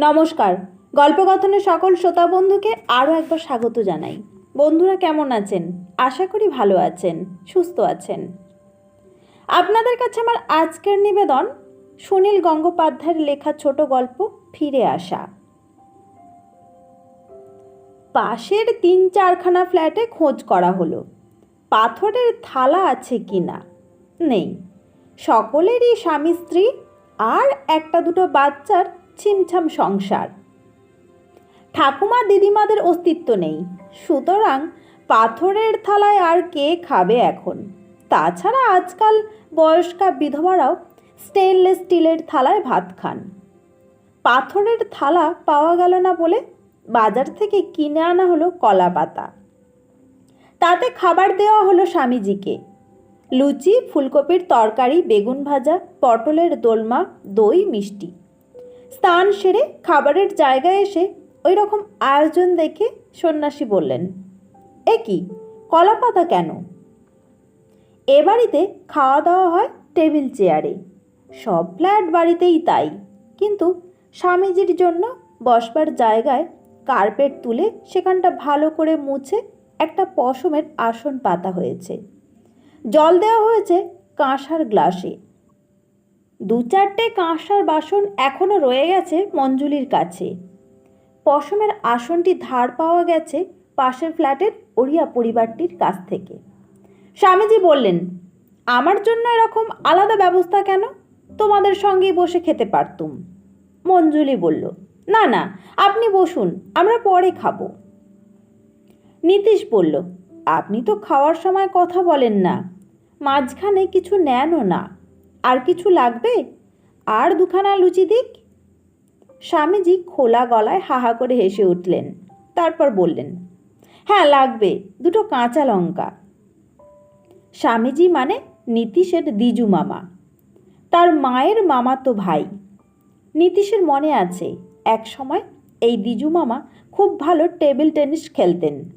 নমস্কার। গল্পকথনের সকল শ্রোতা বন্ধুকে আরও একবার স্বাগত জানাই। বন্ধুরা কেমন আছেন? আশা করি ভালো আছেন, সুস্থ আছেন। আপনাদের কাছে আমার আজকের নিবেদন, সুনীল গঙ্গোপাধ্যায়ের লেখা ছোট গল্প ফিরে আসা। পাশের তিন চারখানা ফ্ল্যাটে খোঁজ করা হলো। পাথরের থালা আছে কি না? নেই। সকলেরই স্বামী স্ত্রী আর একটা দুটো বাচ্চার ছিমছাম সংসার। ঠাকুমা দিদিমাদের অস্তিত্ব নেই। সুতরাং পাথরের থালায় আর কে খাবে এখন? তাছাড়া আজকাল বয়স্কা বিধবারাও স্টেনলেস স্টিলের থালায় ভাত খান। পাথরের থালা পাওয়া গেল না বলে বাজার থেকে কিনে আনা হলো কলা পাতা। তাতে খাবার দেওয়া হলো স্বামীজিকে। লুচি, ফুলকপির তরকারি, বেগুন ভাজা, পটলের দোলমা, দই, মিষ্টি। স্নান সেরে খাবারের জায়গায় এসে ওই রকম আয়োজন দেখে সন্ন্যাসী বললেন, এ কি? কলা পাতা কেন? এ বাড়িতে খাওয়া দাওয়া হয় টেবিল চেয়ারে। সব ফ্ল্যাট বাড়িতেই তাই। কিন্তু স্বামীজির জন্য বসবার জায়গায় কার্পেট তুলে সেখানটা ভালো করে মুছে একটা পশমের আসন পাতা হয়েছে। জল দেওয়া হয়েছে কাঁসার গ্লাসে। দু চারটে কাঁসার বাসন এখনও রয়ে গেছে মঞ্জুলির কাছে। পশমের আসনটি ধার পাওয়া গেছে পাশের ফ্ল্যাটের ওড়িয়া পরিবারটির কাছ থেকে। স্বামীজি বললেন, আমার জন্য এরকম আলাদা ব্যবস্থা কেন? তোমাদের সঙ্গেই বসে খেতে পারতুম। মঞ্জুলি বলল, না না, আপনি বসুন, আমরা পরে খাব। নীতিশ বলল, আপনি তো খাওয়ার সময় কথা বলেন না, মাঝখানে কিছু নেনও না। আর কিছু লাগবে? আর দুখানা লুচি দিক? স্বামীজি খোলা গলায় হাহা করে হেসে উঠলেন। তারপর বললেন হ্যাঁ লাগবে, দুটো কাঁচা লঙ্কা। স্বামীজি মানে নীতিশের দিজু মামা। তার মায়ের মামা তো ভাই। নীতিশের মনে আছে, এক সময় এই দিজু মামা খুব ভালো টেবিল টেনিস খেলতেন।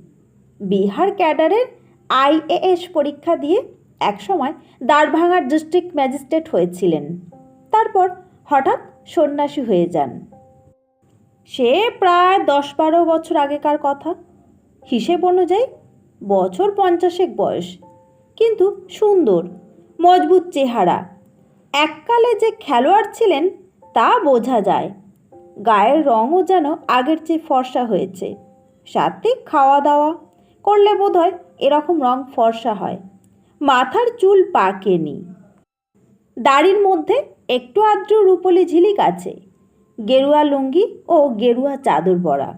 বিহার ক্যাডারের আইএএস পরীক্ষা দিয়ে একসময় দাঁড়ভাঙার ডিস্ট্রিক্ট ম্যাজিস্ট্রেট হয়েছিলেন। তারপর হঠাৎ সন্ন্যাসী হয়ে যান। সে প্রায় দশ বারো বছর আগেকার কথা। হিসেব অনুযায়ী বছর পঞ্চাশেক বয়স। কিন্তু সুন্দর, মজবুত চেহারা। এককালে যে খেলোয়াড় ছিলেন তা বোঝা যায়। গায়ের রঙও যেন আগের চেয়ে ফর্সা হয়েছে। সাত্বিক খাওয়া দাওয়া করলে বোধ হয় এরকম রং ফর্সা হয়। মাথার চুল পাকেনি। দাড়ির মধ্যে একটু আদ্র রূপলি ঝিলিক আছে, গেরুয়া লুঙ্গি ও গেরুয়া চাদর পরা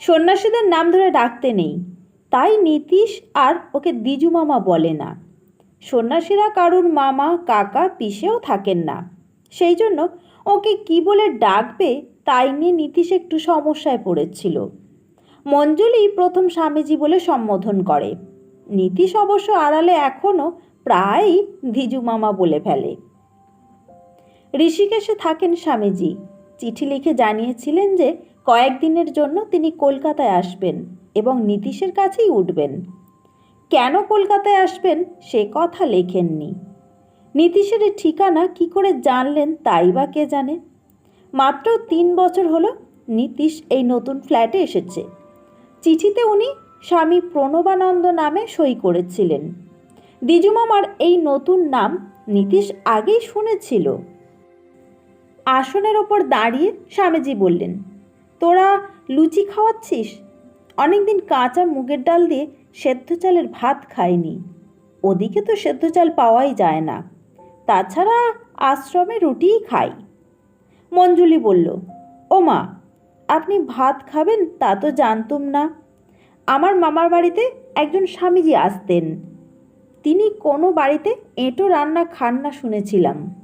সন্ন্যাসীদের নাম ধরে ডাকতে নেই, তাই নীতিশ আর ওকে দিজু মামা বলে না। সন্ন্যাসীরা কারুর মামা, কাকা, পিসেও থাকেন না। সেই জন্য ওকে কি বলে ডাকবে তাই নিয়ে নীতিশ একটু সমস্যায় পড়েছিল। মঞ্জুলি প্রথম স্বামীজি বলে সম্বোধন করে। নীতিশ অবশ্য আড়ালে এখনও প্রায়ই ধিজু মামা বলে ফেলে। ঋষিকেশে থাকেন স্বামীজি। চিঠি লিখে জানিয়েছিলেন যে, কয়েকদিনের জন্য তিনি কলকাতায় আসবেন এবং নীতিশের কাছেই উঠবেন। কেন কলকাতায় আসবেন সে কথা লেখেননি। নীতিশের ঠিকানা কি করে জানলেন তাই বা কে জানে? মাত্র তিন বছর হলো নীতিশ এই নতুন ফ্ল্যাটে এসেছে। চিঠিতে উনি স্বামী প্রণবানন্দ নামে সই করেছিলেন। দ্বিজুমামার এই নতুন নাম নীতিশ আগেই শুনেছিল। আসনের ওপর দাঁড়িয়ে স্বামীজি বললেন, তোরা লুচি খাওয়াচ্ছিস? অনেকদিন কাঁচা মুগের ডাল দিয়ে সেদ্ধ চালের ভাত খায়নি ওদিকে তো সেদ্ধ চাল পাওয়াই যায় না। তাছাড়া আশ্রমে রুটিই খাই। মঞ্জুলি বলল ও মা আপনি ভাত খাবেন তা তো জানতুম না। আমার মামার বাড়িতে একজন স্বামীজি আসতেন। তিনি কোনো বাড়িতে এঁটো রান্না খান না শুনেছিলাম।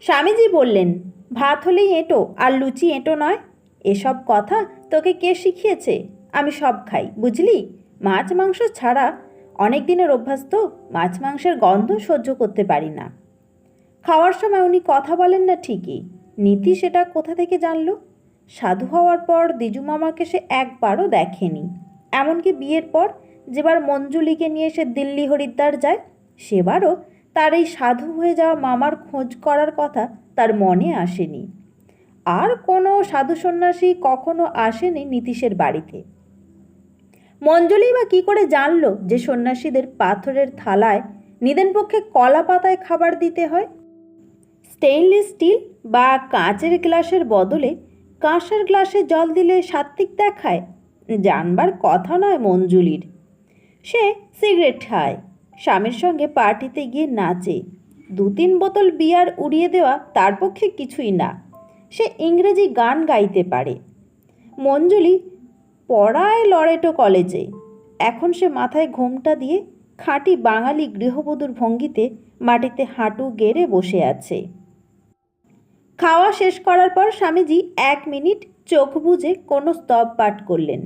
স্বামীজি বললেন, ভাত হলেই এঁটো আর লুচি এঁটো নয়। এসব কথা তোকে কে শিখিয়েছে? আমি সব খাই, বুঝলি? মাছ মাংস ছাড়া অনেক দিনের অভ্যাস তো, মাছ মাংসের গন্ধ সহ্য করতে পারি না। খাওয়ার সময় উনি কথা বলেন না ঠিকই। নীতি সেটা কোথা থেকে জানলো? সাধু হওয়ার পর দিজু মামাকে সে একবারও দেখেনি। এমনকি বিয়ের পর যেবার মঞ্জুলিকে নিয়ে সে দিল্লি হরিদ্বার যায়, সেবারও তার এই সাধু হয়ে যাওয়া মামার খোঁজ করার কথা তার মনে আসেনি। আর কোনো সাধু সন্ন্যাসী কখনো আসেনি নীতিশের বাড়িতে। মঞ্জুলি বা কী করে জানলো যে সন্ন্যাসীদের পাথরের থালায় নিদেন পক্ষে কলা পাতায় খাবার দিতে হয়? স্টেইনলেস স্টিল বা কাঁচের গ্লাসের বদলে কাঁসের গ্লাসে জল দিলে সাত্বিক দেখায়, জানবার কথা নয় মঞ্জুলির। সে সিগারেট খায়, স্বামীর সঙ্গে পার্টিতে গিয়ে নাচে। দু তিন বোতল বিয়ার উড়িয়ে দেওয়া তার পক্ষে কিছুই না, সে ইংরেজি গান গাইতে পারে। মঞ্জুলি পড়ায় লরেটো কলেজে, এখন সে মাথায় ঘোমটা দিয়ে খাঁটি বাঙালি গৃহবধূর ভঙ্গিতে মাটিতে হাঁটু গেড়ে বসে আছে। খাওয়া শেষ করার পর স্বামীজি এক মিনিট চোখ বুজে কোনো স্তব পাঠ করলেন।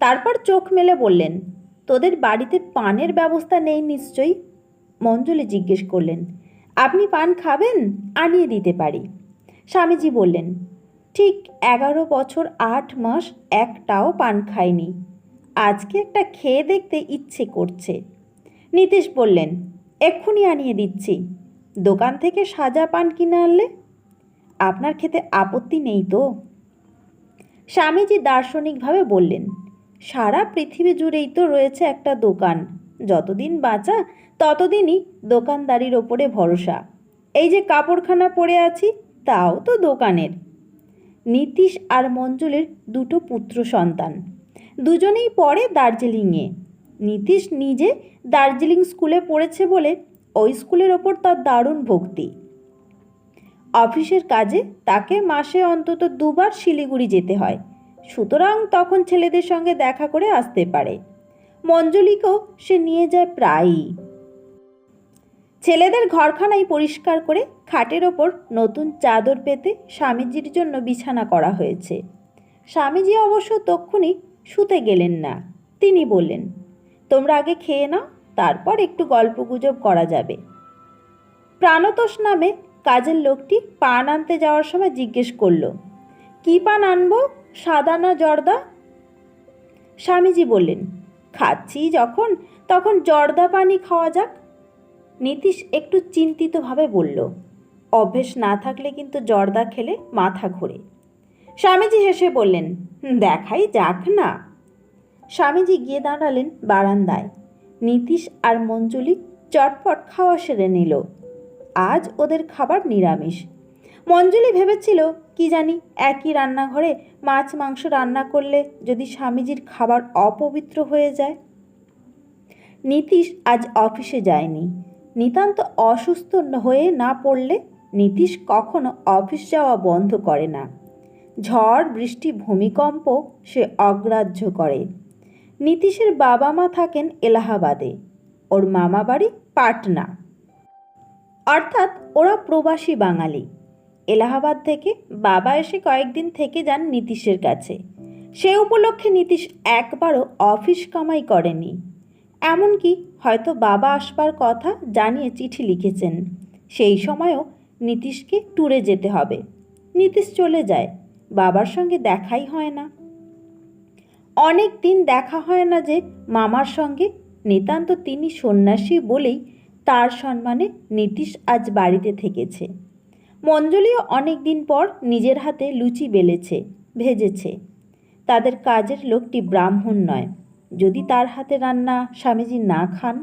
তারপর চোখ মেলে বললেন, তোদের বাড়িতে পানের ব্যবস্থা নেই নিশ্চয়ই? মঞ্জুলি জিজ্ঞেস করলেন, আপনি পান খাবেন? আনিয়ে দিতে পারি। স্বামীজি বললেন, ঠিক এগারো বছর আট মাস একটাও পান খায়নি আজকে একটা খেয়ে দেখতে ইচ্ছে করছে। নীতিশ বললেন, এক্ষুনি আনিয়ে দিচ্ছি। দোকান থেকে সাজা পান কিনে আনলে আপনার খেতে আপত্তি নেই তো? স্বামীজি দার্শনিকভাবে বললেন, সারা পৃথিবী জুড়েই তো রয়েছে একটা দোকান। যতদিন বাঁচা, ততদিনই দোকানদারির ওপরে ভরসা। এই যে কাপড়খানা পরে আছি, তাও তো দোকানের। নীতিশ আর মঞ্জুলের দুটো পুত্র সন্তান। দুজনেই পড়ে দার্জিলিংয়ে। নীতিশ নিজে দার্জিলিং স্কুলে পড়েছে বলে ওই স্কুলের ওপর তার দারুণ ভক্তি। অফিসের কাজে তাকে মাসে অন্তত দুবার শিলিগুড়ি যেতে হয়। সুতরাং তখন ছেলেদের সঙ্গে দেখা করে আসতে পারে। মঞ্জুলিকেও সে নিয়ে যায় প্রায়ই। ছেলেদের ঘরখানাই পরিষ্কার করে খাটের ওপর নতুন চাদর পেতে স্বামীজির জন্য বিছানা করা হয়েছে। স্বামীজি অবশ্য তক্ষুনি শুতে গেলেন না। তিনি বললেন, তোমরা আগে খেয়ে নাও, তারপর একটু গল্পগুজব করা যাবে। প্রাণতোষ নামে কাজের লোকটি পান আনতে যাওয়ার সময় জিজ্ঞেস করল, কী পান আনব? সাদা না জর্দা? স্বামীজি বললেন, খাচ্ছি যখন, তখন জর্দা পানি খাওয়া যাক। নীতিশ একটু চিন্তিতভাবে বলল, অভ্যেস না থাকলে কিন্তু জর্দা খেলে মাথা ঘোরে। স্বামীজি হেসে বললেন, দেখাই যাক না। স্বামীজি গিয়ে দাঁড়ালেন বারান্দায়। নীতিশ আর মঞ্জুলি চটপট খাওয়া সেরে নিল। আজ ওদের খাবার নিরামিষ। মঞ্জুলি ভেবেছিল, কি জানি, একই রান্নাঘরে মাছ মাংস রান্না করলে যদি স্বামীজির খাবার অপবিত্র হয়ে যায়। নীতিশ আজ অফিসে যায়নি। নিতান্ত অসুস্থ হয়ে না পড়লে নীতিশ কখনো অফিস যাওয়া বন্ধ করে না। ঝড়, বৃষ্টি, ভূমিকম্প সে অগ্রাহ্য করে। নীতিশের বাবা মা থাকেন এলাহাবাদে। ওর মামা বাড়ি পাটনা। অর্থাৎ ওরা প্রবাসী বাঙালি। এলাহাবাদ থেকে বাবা এসে কয়েকদিন থেকে যান নীতিশের কাছে। সে উপলক্ষে নীতিশ একবারও অফিস কামাই করেনি। এমনকি হয়তো বাবা আসবার কথা জানিয়ে চিঠি লিখেছেন। সেই সময়ও নীতিশকে ট্যুরে যেতে হবে। নীতিশ চলে যায়। বাবার সঙ্গে দেখাই হয় না। অনেক দিন দেখা হয় না যে মামার সঙ্গে। নিতান্ত তিনি সন্ন্যাসী বলেই তার সম্মানে নীতিশ আজ বাড়িতে থেকেছে। মঞ্জলিও অনেক দিন পর নিজের হাতে লুচি বেলেছে, ভেজেছে। তাদের কাজের লোকটি ব্রাহ্মণ নয়, যদি তার হাতে রান্না স্বামীজি না খান।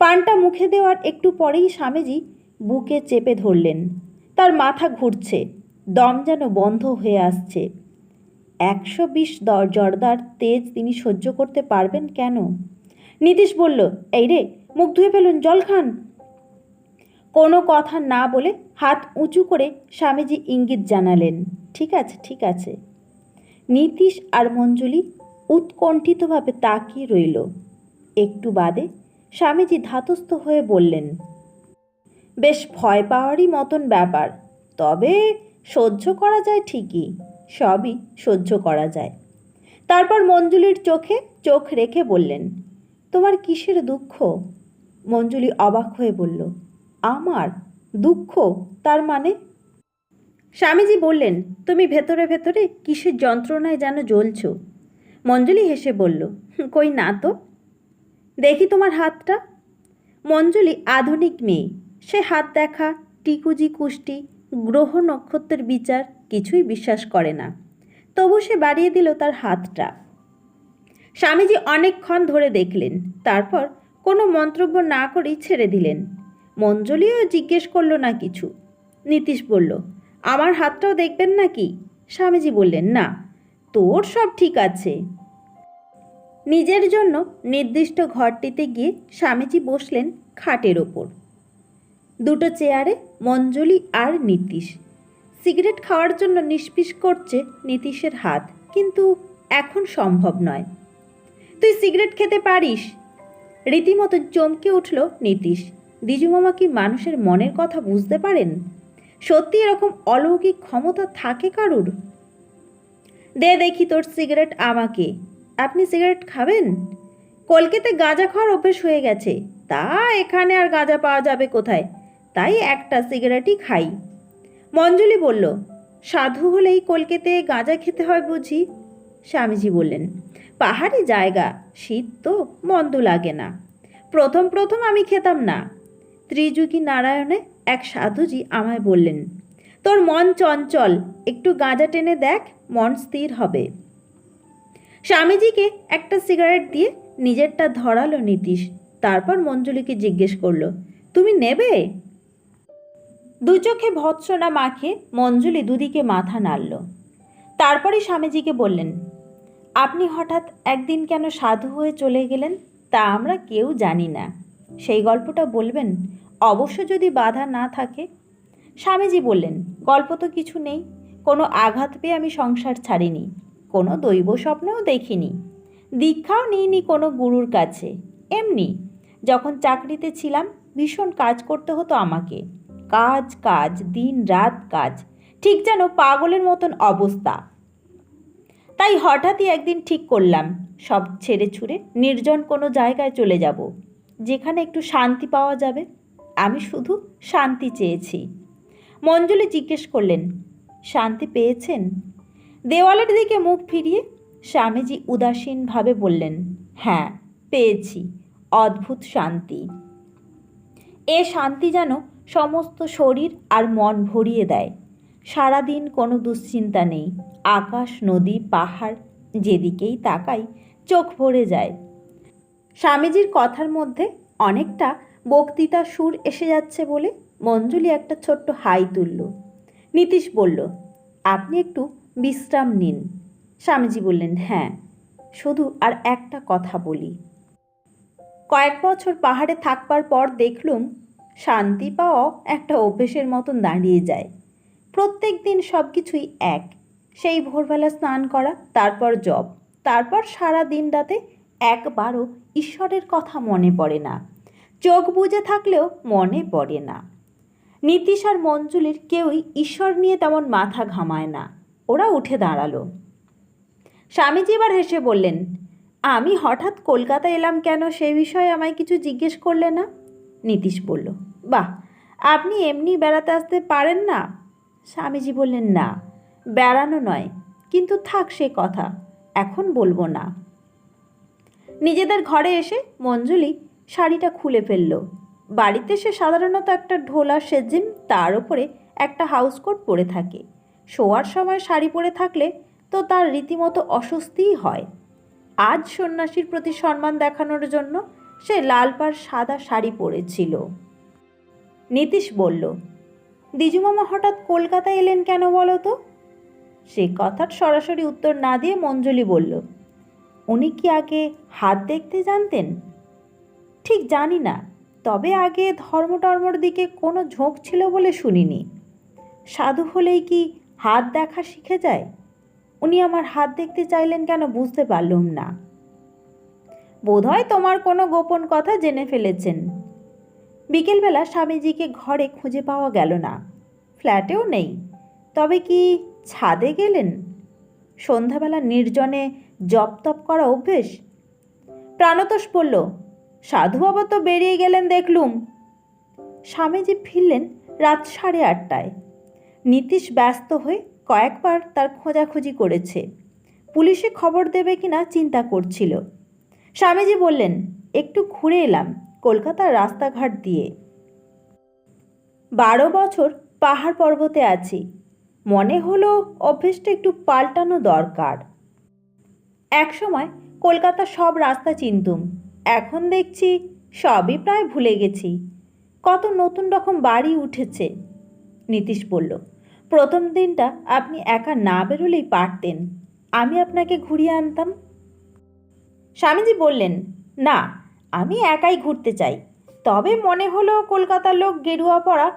পানটা মুখে দেওয়ার একটু পরেই স্বামীজি বুকে চেপে ধরলেন। তার মাথা ঘুরছে, দম যেন বন্ধ হয়ে আসছে। একশো বিশ জর্দার তেজ তিনি সহ্য করতে পারবেন কেন? নীতিশ বলল, এই রে মুখ ধুয়ে ফেলুন, জল খান। কোনো কথা না বলে হাত উঁচু করে স্বামীজি ইঙ্গিত জানালেন। ঠিক আছে ঠিক আছে। নীতিশ আর মঞ্জুলি উৎকণ্ঠিতভাবে তাকিয়ে রইল। একটু বাদে স্বামীজি ধাতস্থ হয়ে বললেন, বেশ ভয় পাওয়ারই মতন ব্যাপার। তবে সহ্য করা যায় ঠিকই, সবই সহ্য করা যায়। তারপর মঞ্জুলির চোখে চোখ রেখে বললেন, তোমার কিসের দুঃখ? মঞ্জুলি অবাক হয়ে বলল, আমার দুঃখ, তার মানে? স্বামীজি বললেন, তুমি ভেতরে ভেতরে কিসের যন্ত্রণায় যেন জ্বলছ? মঞ্জুলি হেসে বলল, কই না তো। দেখি তোমার হাতটা। মঞ্জুলি আধুনিক মেয়ে, সে হাত দেখা, টিকুজি কুষ্টি, গ্রহ নক্ষত্রের বিচার কিছুই বিশ্বাস করে না। তবু সে বাড়িয়ে দিল তার হাতটা। স্বামীজি অনেকক্ষণ ধরে দেখলেন, তারপর কোনো মন্তব্য না করেই ছেড়ে দিলেন। মঞ্জলিও জিজ্ঞেস করল না কিছু। নীতিশ বলল, আমার হাতটাও দেখবেন নাকি? স্বামীজি বললেন, না, তোর সব ঠিক আছে। নিজের জন্য নির্দিষ্ট ঘরটিতে গিয়ে স্বামীজি বসলেন খাটের ওপর। দুটো চেয়ারে মঞ্জলি আর নীতিশ। সিগারেট খাওয়ার জন্য নিষ্পিস করছে নীতিশের হাত, কিন্তু এখন সম্ভব নয়। তুই সিগারেট খেতে পারিস? রীতিমতো চমকে উঠল নীতিশ। দ্বিজুমামা কি মানুষের মনের কথা বুঝতে পারেন? সত্যি এরকম অলৌকিক ক্ষমতা থাকে কারুর? দে দেখি তোর সিগারেট আমাকে। আপনি সিগারেট খাবেন? কলকাতে গাঁজা খাওয়ার অভ্যেস হয়ে গেছে। তা এখানে আর গাঁজা পাওয়া যাবে কোথায়? তাই একটা সিগারেটই খাই। মঞ্জুলি বলল, সাধু হলেই কলকাতে গাঁজা খেতে হয় বুঝি? স্বামীজি বললেন পাহাড়ি জায়গা, শীত তো মন্দ লাগে না। প্রথম প্রথম আমি খেতাম না। ত্রিযুগী নারায়ণে এক সাধুজি আমায় বললেন, তোর মন চঞ্চল, একটু গাঁজা টেনে দেখ, মন স্থির হবে। স্বামীজিকে একটা সিগারেট দিয়ে নিজেরটা ধরালো নীতিশ, তারপর মঞ্জুলিকে জিজ্ঞেস করল, তুমি নেবে? দু চোখে ভৎসনা মাখে মঞ্জুলি দুদিকে মাথা নাড়ল। তারপরে স্বামীজিকে বললেন আপনি হঠাৎ একদিন কেন সাধু হয়ে চলে গেলেন তা আমরা কেউ জানি না। সেই গল্পটা বলবেন? অবশ্য যদি বাধা না থাকে। স্বামীজি বললেন, গল্প তো কিছু নেই। কোনো আঘাত পেয়ে আমি সংসার ছাড়িনি। কোনো দৈব স্বপ্নও দেখিনি। দীক্ষাও নিইনি কোনো গুরুর কাছে। এমনি, যখন চাকরিতে ছিলাম, ভীষণ কাজ করতে হতো আমাকে। কাজ কাজ, দিন, রাত, কাজ। ঠিক যেন পাগলের মতন অবস্থা। তাই হঠাৎই একদিন ঠিক করলাম। সব ছেড়ে ছুড়ে নির্জন কোনো জায়গায় চলে যাব, যেখানে একটু শান্তি পাওয়া যাবে। আমি শুধু শান্তি চেয়েছি। মঞ্জুলি জিজ্ঞেস করলেন, শান্তি পেয়েছেন? দেওয়ালের দিকে মুখ ফিরিয়ে স্বামীজি উদাসীনভাবে বললেন হ্যাঁ পেয়েছি। অদ্ভুত শান্তি। এ শান্তি যেন সমস্ত শরীর আর মন ভরিয়ে দেয়। সারাদিন কোনো দুশ্চিন্তা নেই। আকাশ, নদী, পাহাড় যেদিকেই তাকাই চোখ ভরে যায়। স্বামীজির কথার মধ্যে অনেকটা বক্তৃতা সুর এসে যাচ্ছে বলে মঞ্জুলি একটা ছোট্ট হাই তুলল। নীতিশ বলল, আপনি একটু বিশ্রাম নিন। স্বামীজি বললেন হ্যাঁ শুধু আর একটা কথা বলি। কয়েক বছর পাহাড়ে থাকবার পর দেখলুম শান্তি পাওয়া একটা অভ্যেসের মতন দাঁড়িয়ে যায়। প্রত্যেক দিন সব কিছুই এক। সেই ভোরবেলা স্নান করা, তারপর জব। তারপর সারা দিন রাতে একবারও ঈশ্বরের কথা মনে পড়ে না। চোখ বুজে থাকলেও মনে পড়ে না। নীতিশ আর মঞ্জুলির কেউই ঈশ্বর নিয়ে তেমন মাথা ঘামায় না। ওরা উঠে দাঁড়াল। স্বামীজি এবার হেসে বললেন, আমি হঠাৎ কলকাতা এলাম কেন? সে বিষয়ে আমায় কিছু জিজ্ঞেস করলে না? নীতিশ বলল, বাহ, আপনি এমনি বেড়াতে আসতে পারেন না? স্বামীজি বললেন, না। বেড়ানো নয়, কিন্তু থাক সে কথা, এখন বলব না। নিজেদের ঘরে এসে মঞ্জুলি শাড়িটা খুলে ফেলল। বাড়িতে সে সাধারণত একটা ঢোলা সেজিম, তার উপরে একটা হাউসকোট পরে থাকে। শোয়ার সময় শাড়ি পরে থাকলে তো তার রীতিমতো অস্বস্তিই হয়। আজ সন্ন্যাসীর প্রতি সম্মান দেখানোর জন্য সে লাল পাড় সাদা শাড়ি পরেছিল। নীতিশ বলল দ্বিজুমামা হঠাৎ কলকাতায় এলেন কেন বলো তো? সে কথার সরাসরি উত্তর না দিয়ে মঞ্জলি বলল, উনি কি আগে হাত দেখতে জানতেন? ঠিক জানি না, তবে আগে ধর্ম টর্মর দিকে কোনো ঝোঁক ছিল বলে শুনিনি। সাধু হলেই কি হাত দেখা শিখে যায়? উনি আমার হাত দেখতে চাইলেন কেন বুঝতে পারলুম না। বোধহয় তোমার কোনো গোপন কথা জেনে ফেলেছেন। বিকেলবেলা স্বামীজিকে ঘরে খুঁজে পাওয়া গেল না। ফ্ল্যাটেও নেই। তবে কি ছাদে গেলেন? সন্ধ্যাবেলা নির্জনে জপ তপ করা অভ্যেস? প্রাণতোষ বলল, সাধু বাবা তো বেরিয়ে গেলেন দেখলুম। স্বামীজি ফিরলেন রাত সাড়ে আটটায়। নীতিশ ব্যস্ত হয়ে কয়েকবার তার খোঁজাখুঁজি করেছে। পুলিশে খবর দেবে কিনা চিন্তা করছিল। স্বামীজি বললেন, একটু ঘুরে এলাম কলকাতার রাস্তাঘাট দিয়ে। বারো বছর পাহাড় পর্বতে আছি। মনে হলো অভ্যেসটা একটু পাল্টানো দরকার। এক সময় কলকাতার সব রাস্তা চিনতুম, এখন দেখছি সবই প্রায় ভুলে গেছি। কত নতুন রকম বাড়ি উঠেছে, নীতিশ বলল। প্রথম দিনটা আপনি একা না বেরোলেই পারতেন, আমি আপনাকে ঘুরিয়ে আনতাম। স্বামীজি বললেন, না, আমি একাই ঘুরতে চাই। তবে মনে হলো কলকাতার লোক গেরুয়া পড়া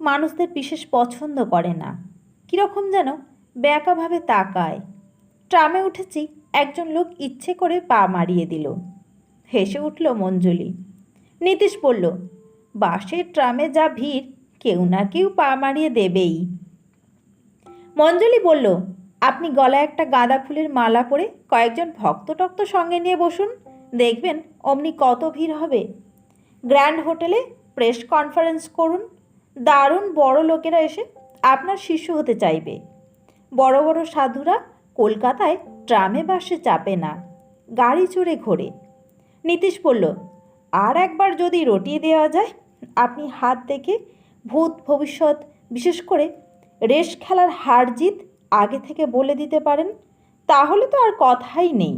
মানুষদের বিশেষ পছন্দ করে না। কীরকম যেন ব্যাকাভাবে তাকায়। ট্রামে উঠেছি, একজন লোক ইচ্ছে করে পা মারিয়ে দিল। হেসে উঠল মঞ্জুলি। নীতিশ বলল বাসের ট্রামে যা ভিড়, কেউ না কেউ পা মারিয়ে দেবেই। মঞ্জুলি বলল, আপনি গলায় একটা গাঁদা ফুলের মালা পরে কয়েকজন ভক্ত টক্ত সঙ্গে নিয়ে বসুন, দেখবেন অমনি কত ভিড় হবে। গ্র্যান্ড হোটেলে প্রেস কনফারেন্স করুন, দারুণ বড় লোকেরা এসে আপনার শিষ্য হতে চাইবে। বড় বড় সাধুরা কলকাতায় ট্রামে বাসে চাপে না, গাড়ি চড়ে ঘোরে। নীতিশ বলল, আর একবার যদি রটিয়ে দেওয়া যায়, আপনি হাত দেখে ভূত ভবিষ্যৎ, বিশেষ করে রেস খেলার হার জিত আগে থেকে বলে দিতে পারেন, তাহলে তো আর কথাই নেই।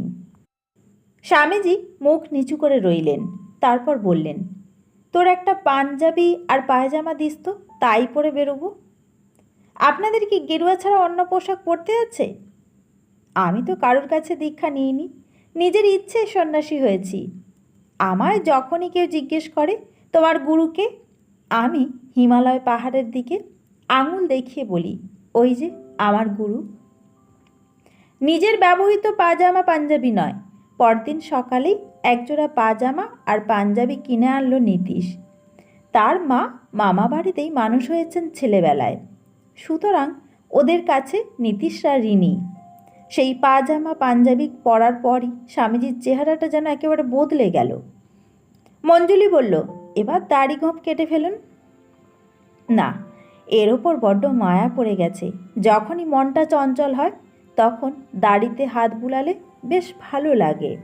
স্বামীজি মুখ নিচু করে রইলেন, তারপর বললেন, তোর একটা পাঞ্জাবি আর পায়জামা দিস তো, তাই পরে বেরোবো। আপনাদের কি গেরুয়া ছাড়া অন্য পোশাক পরতে আছে? আমি তো কারোর কাছে দীক্ষা নিইনি। নিজের ইচ্ছে সন্ন্যাসী হয়েছি। আমায় যখনই কেউ জিজ্ঞেস করে, তোমার গুরুকে আমি হিমালয় পাহাড়ের দিকে আঙুল দেখিয়ে বলি, ওই যে আমার গুরু। নিজের ব্যবহৃত পাজামা পাঞ্জাবি নয়। পরদিন সকালেই একজোড়া পাজামা আর পাঞ্জাবি কিনে আনলো নীতিশ। তার মা মামা বাড়িতেই মানুষ হয়েছেন ছেলেবেলায়। সুতরাং ওদের কাছে নীতিশরা ঋণী। সেই পাজামা পাঞ্জাবি পরার পরই স্বামীজির চেহারাটা যেন একেবারে বদলে গেল। মঞ্জুলি বলল, এবার দাড়ি গোঁপ কেটে ফেলুন। না, এর ওপর বড্ড মায়া পড়ে গেছে। যখনই মনটা চঞ্চল হয়, তখন দাড়িতে হাত বুলালে বেশ ভালো লাগে।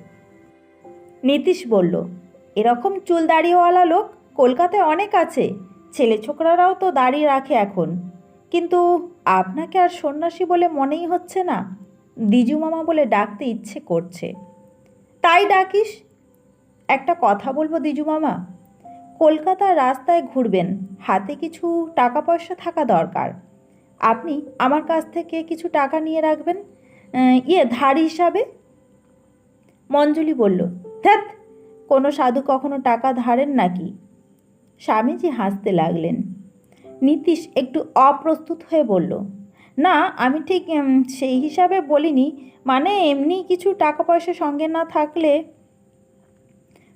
নীতিশ বলল, এরকম চুল দাড়িওয়ালা লোক কলকাতায় অনেক আছে। ছেলে ছোকরারাও তো দাড়ি রাখে এখন। কিন্তু আপনাকে আর সন্ন্যাসী বলে মনেই হচ্ছে না। দ্বিজু মামা বলে ডাকতে ইচ্ছে করছে। তাই ডাকিস? একটা কথা বলব দ্বিজু মামা। কলকাতার রাস্তায় ঘুরবেন, হাতে কিছু টাকা পয়সা থাকা দরকার। আপনি আমার কাছ থেকে কিছু টাকা নিয়ে রাখবেন ইয়ে ধার হিসাবে? মঞ্জুলি বলল ধ্যাত কোনো সাধু কখনো টাকা ধারেন নাকি? স্বামীজি হাসতে লাগলেন। নীতিশ একটু অপ্রস্তুত হয়ে বলল, না, আমি ঠিক সেই হিসাবে বলিনি। মানে এমনি কিছু টাকা পয়সা সঙ্গে না থাকলে?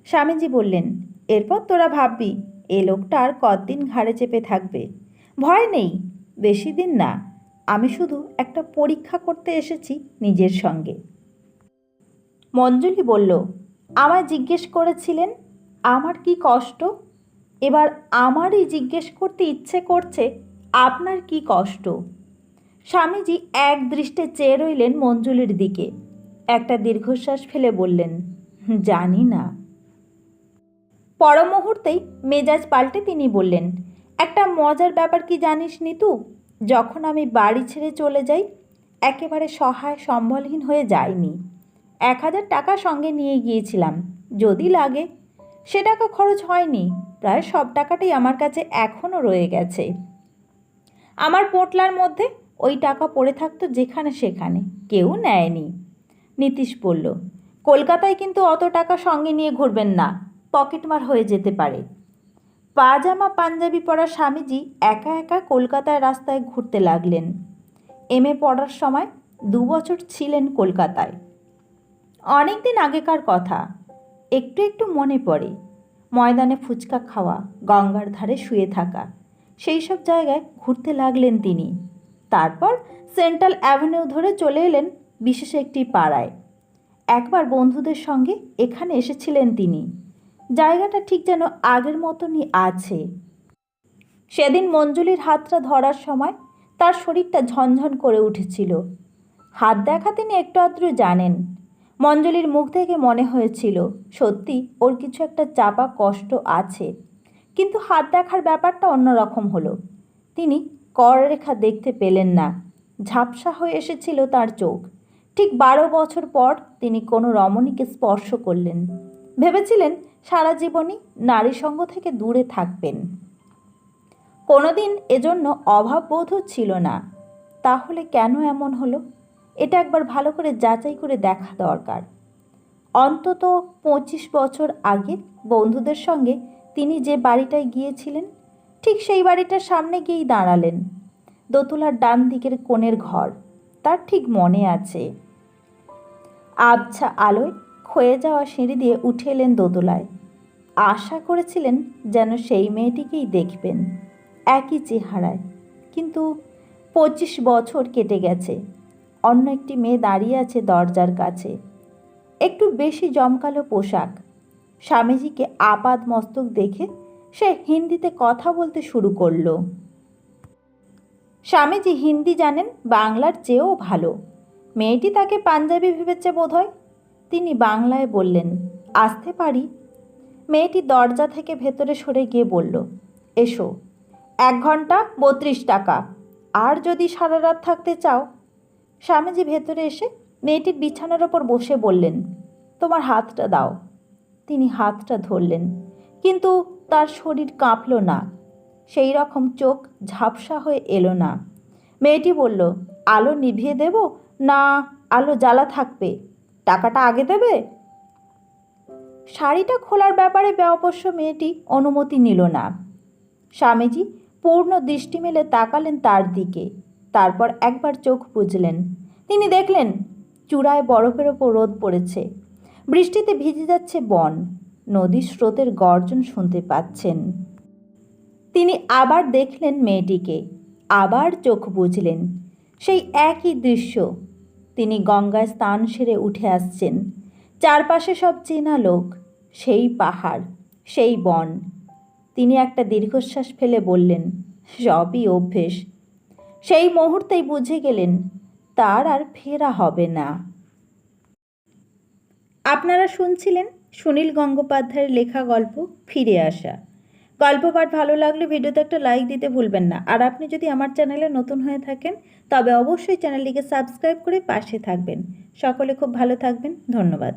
স্বামীজি বললেন, এরপর তোরা ভাববি, এ লোকটা আর কদিন ঘাড়ে চেপে থাকবে? ভয় নেই, বেশি দিন না। আমি শুধু একটা পরীক্ষা করতে এসেছি নিজের সঙ্গে। মঞ্জুলি বলল, আমায় জিজ্ঞেস করেছিলেন, আমার কি কষ্ট? এবার আমারই জিজ্ঞেস করতে ইচ্ছে করছে, আপনার কি কষ্ট? স্বামীজি এক দৃষ্টে চেয়ে রইলেন মঞ্জুলির দিকে। একটা দীর্ঘশ্বাস ফেলে বললেন, জানি না। পর মুহূর্তেই মেজাজ পাল্টে তিনি বললেন, একটা মজার ব্যাপার কি জানিস নিতু? যখন আমি বাড়ি ছেড়ে চলে যাই, একেবারে সহায় সম্বলহীন হয়ে যাইনি। এক হাজার টাকা সঙ্গে নিয়ে গিয়েছিলাম, যদি লাগে। সে টাকা খরচ হয়নি। প্রায় সব টাকাটাই আমার কাছে এখনও রয়ে গেছে। আমার পোটলার মধ্যে ওই টাকা পড়ে থাকতো যেখানে সেখানে, কেউ নেয়নি। নীতিশ বলল, কলকাতায় কিন্তু অত টাকা সঙ্গে নিয়ে ঘুরবেন না, পকেটমার হয়ে যেতে পারে। পাজামা পাঞ্জাবি পরা স্বামীজি একা একা কলকাতার রাস্তায় ঘুরতে লাগলেন। এম এ পড়ার সময় দু বছর ছিলেন কলকাতায়। অনেক দিন আগেকার কথা, একটু একটু মনে পড়ে। ময়দানে ফুচকা খাওয়া, গঙ্গার ধারে শুয়ে থাকা। সেই সব জায়গায় ঘুরতে লাগলেন তিনি। তারপর সেন্ট্রাল অ্যাভিনিউ ধরে চলে এলেন বিশেষ একটি পাড়ায়। একবার বন্ধুদের সঙ্গে এখানে এসেছিলেন তিনি। জায়গাটা ঠিক যেন আগের মতনই আছে। সেদিন মঞ্জুলির হাতটা ধরার সময় তার শরীরটা ঝনঝন করে উঠেছিল। হাত দেখা তিনি একটু আধটু জানেন। মঞ্জুলির মুখ থেকে মনে হয়েছিল, সত্যি ওর কিছু একটা চাপা কষ্ট আছে। কিন্তু হাত দেখার ব্যাপারটা অন্যরকম হলো। তিনি কররেখা দেখতে পেলেন না। ঝাপসা হয়ে এসেছিল তার চোখ। ঠিক বারো বছর পর তিনি কোনো রমণীকে স্পর্শ করলেন। ভেবেছিলেন সারা জীবনই নারী সঙ্গ থেকে দূরে থাকবেন। কোনোদিন এজন্য অভাববোধও ছিল না। তাহলে কেন এমন হলো? এটা একবার ভালো করে যাচাই করে দেখা দরকার। অন্তত পঁচিশ বছর আগে বন্ধুদের সঙ্গে তিনি যে বাড়িটায় গিয়েছিলেন, ঠিক সেই বাড়িটার সামনে গিয়েই দাঁড়ালেন। দোতলার ডান দিকের কোণের ঘর, তার ঠিক মনে আছে। আবছা আলোয় ক্ষয়ে যাওয়া সিঁড়ি দিয়ে উঠে এলেন দোতলায়। আশা করেছিলেন যেন সেই মেয়েটিকেই দেখবেন, একই চেহারায়। কিন্তু পঁচিশ বছর কেটে গেছে অন্য একটি মেয়ে দাঁড়িয়ে আছে দরজার কাছে। একটু বেশি জমকালো পোশাক। স্বামীজিকে আপাদ মস্তক দেখে সে হিন্দিতে কথা বলতে শুরু করল। স্বামীজি হিন্দি জানেন, বাংলার চেয়েও ভালো। মেয়েটি তাকে পাঞ্জাবি ভেবেছে বোধহয়। তিনি বাংলায় বললেন, আসতে পারি। মেয়েটি দরজা থেকে ভেতরে সরে গিয়ে বলল, এসো। এক ঘণ্টা বত্রিশ টাকা। আর যদি সারা রাত থাকতে চাও স্বামীজি ভেতরে এসে মেয়েটির বিছানার ওপর বসে বললেন, তোমার হাতটা দাও। তিনি হাতটা ধরলেন, কিন্তু তার শরীর কাঁপল না। সেই রকম চোখ ঝাপসা হয়ে এলো না। মেয়েটি বলল, আলো নিভিয়ে দেব না আলো জ্বালা থাকবে? টাকাটা আগে দেবে? শাড়িটা খোলার ব্যাপারে অবশ্য মেয়েটি অনুমতি নিল না। স্বামীজি পূর্ণ দৃষ্টি মেলে তাকালেন তার দিকে। তারপর একবার চোখ বুঝলেন। তিনি দেখলেন, চূড়ায় বরফের ওপর রোদ পড়েছে। বৃষ্টিতে ভিজে যাচ্ছে বন। নদীর স্রোতের গর্জন শুনতে পাচ্ছেন। তিনি আবার দেখলেন মেয়েটিকে। আবার চোখ বুঝলেন। সেই একই দৃশ্য। তিনি গঙ্গায় স্থান সেরে উঠে আসছেন। চারপাশে সব চেনা লোক। সেই পাহাড়, সেই বন। তিনি একটা দীর্ঘশ্বাস ফেলে বললেন, সবই অভ্যেস। সেই মুহূর্তেই বুঝে গেলেন, তার আর ফেরা হবে না। আপনারা শুনছিলেন সুনীল গঙ্গোপাধ্যায়ের লেখা গল্প ফিরে আসা। গল্প পাঠ ভালো লাগলে ভিডিওতে একটা লাইক দিতে ভুলবেন না। আর আপনি যদি আমার চ্যানেলে নতুন হয়ে থাকেন, তবে অবশ্যই চ্যানেলটিকে সাবস্ক্রাইব করে পাশে থাকবেন। সকলে খুব ভালো থাকবেন। ধন্যবাদ।